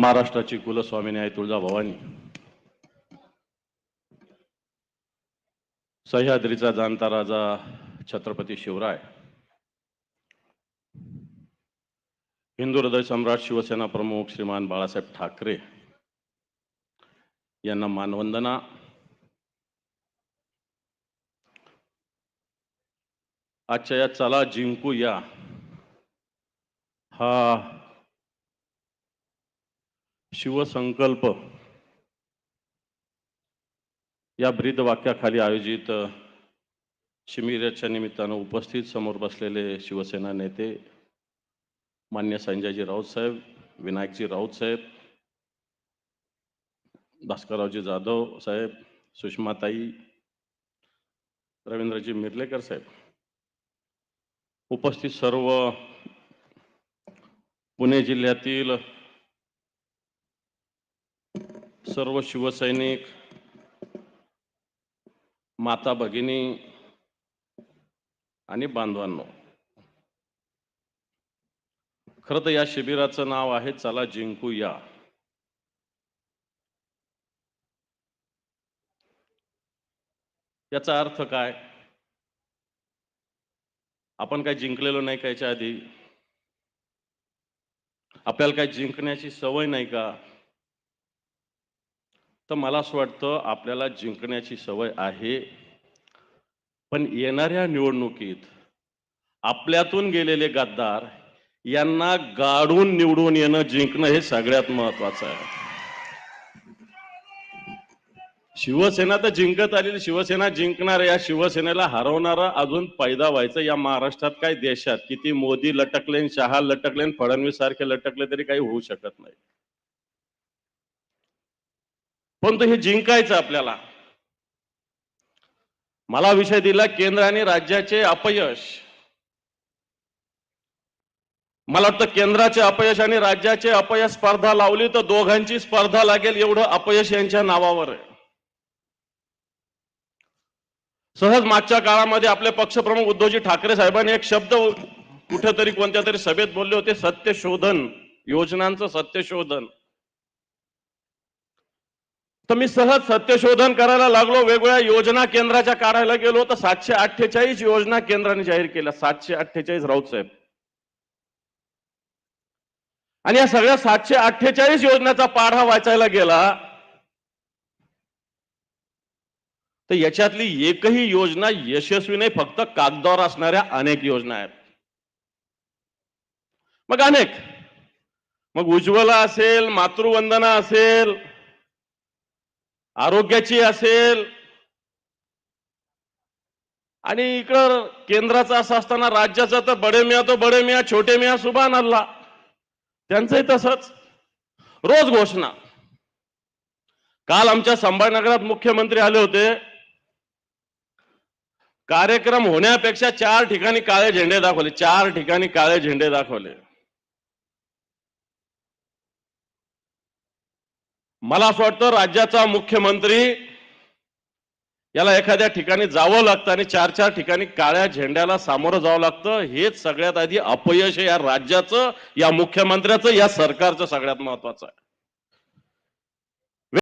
महाराष्ट्राची कुलस्वामिनी आहे तुळजाभवानी सह्याद्रीचा जाणता राजा छत्रपती शिवराय. हिंदू हृदय सम्राट शिवसेना प्रमुख श्रीमान बाळासाहेब ठाकरे यांना मानवंदना. आजच्या या चला जिंकू या हा शिवसंकल्प. या ब्रीद वाक्याखाली आयोजित अ, निमित्तानं उपस्थित समोर बसलेले शिवसेना नेते मान्य संजयजी राऊत साहेब विनायकजी राऊत साहेब भास्कररावजी जाधव साहेब सुषमाताई रवींद्रजी मिर्लेकर साहेब. उपस्थित सर्व पुणे जिल्ह्यातील सर्व शिवसैनिक माता भगिनी आणि बांधवांनो खरं तर या शिबिराचं नाव आहे चला जिंकूया. याचा अर्थ काय? आपण काय जिंकलेलो नाही का याच्या आधी? आपल्याला काय जिंकण्याची सवय नाही का? तर मला असं वाटतं आपल्याला जिंकण्याची सवय आहे. पण येणाऱ्या निवडणुकीत आपल्यातून गेलेले गद्दार यांना गाडून निवडून येणं जिंकणं हे सगळ्यात महत्वाचं आहे. शिवसेना तर जिंकत आलेली शिवसेना जिंकणार या शिवसेनेला हरवणारा अजून पैदा व्हायचं या महाराष्ट्रात काय देशात? किती मोदी लटकले शहा लटकले फडणवीस सारखे लटकले तरी काही होऊ शकत नाही. पण तो हे जिंकायचं आपल्याला. मला विषय दिला केंद्र आणि राज्याचे अपयश. मला वाटतं केंद्राचे अपयश आणि राज्याचे अपयश स्पर्धा लावली तर दोघांची स्पर्धा लागेल एवढं अपयश यांच्या नावावर आहे. सहज मागच्या काळामध्ये आपले पक्षप्रमुख उद्धवजी ठाकरे साहेबांनी एक शब्द कुठेतरी कोणत्या तरी सभेत बोलले होते सत्यशोधन योजनांचं सत्यशोधन. तर मी सहज सत्यशोधन करायला लागलो. वेगवेगळ्या योजना केंद्राच्या काढायला गेलो. तर सातशे अठ्ठेचाळीस योजना केंद्राने जाहीर केल्या. सातशे अठ्ठेचाळीस राऊत साहेब. आणि या सगळ्या सातशे अठ्ठेचाळीस योजनेचा पाढा वाचायला गेला. तर याच्यातली एकही योजना यशस्वी नाही. फक्त कागदावर असणाऱ्या अनेक योजना आहेत. मग अनेक. मग उज्ज्वला असेल मातृवंदना असेल आरोग्याची असेल. आणि इकडं केंद्राचा असं असताना राज्याचा तर बडे मिया तो बडे मिया छोटे मिया सुभान अल्ला त्यांचंही तसंच. रोज घोषणा. काल आमच्या संभाजीनगरात मुख्यमंत्री आले होते. कार्यक्रम होण्यापेक्षा चार ठिकाणी काळे झेंडे दाखवले. चार ठिकाणी काळे झेंडे दाखवले. मला असं वाटतं राज्याचा मुख्यमंत्री याला एखाद्या ठिकाणी जावं लागतं आणि चार चार ठिकाणी काळ्या झेंड्याला सामोरं जावं लागतं हेच सगळ्यात आधी अपयश या राज्याचं या मुख्यमंत्र्याचं या सरकारचं सगळ्यात महत्वाचं आहे.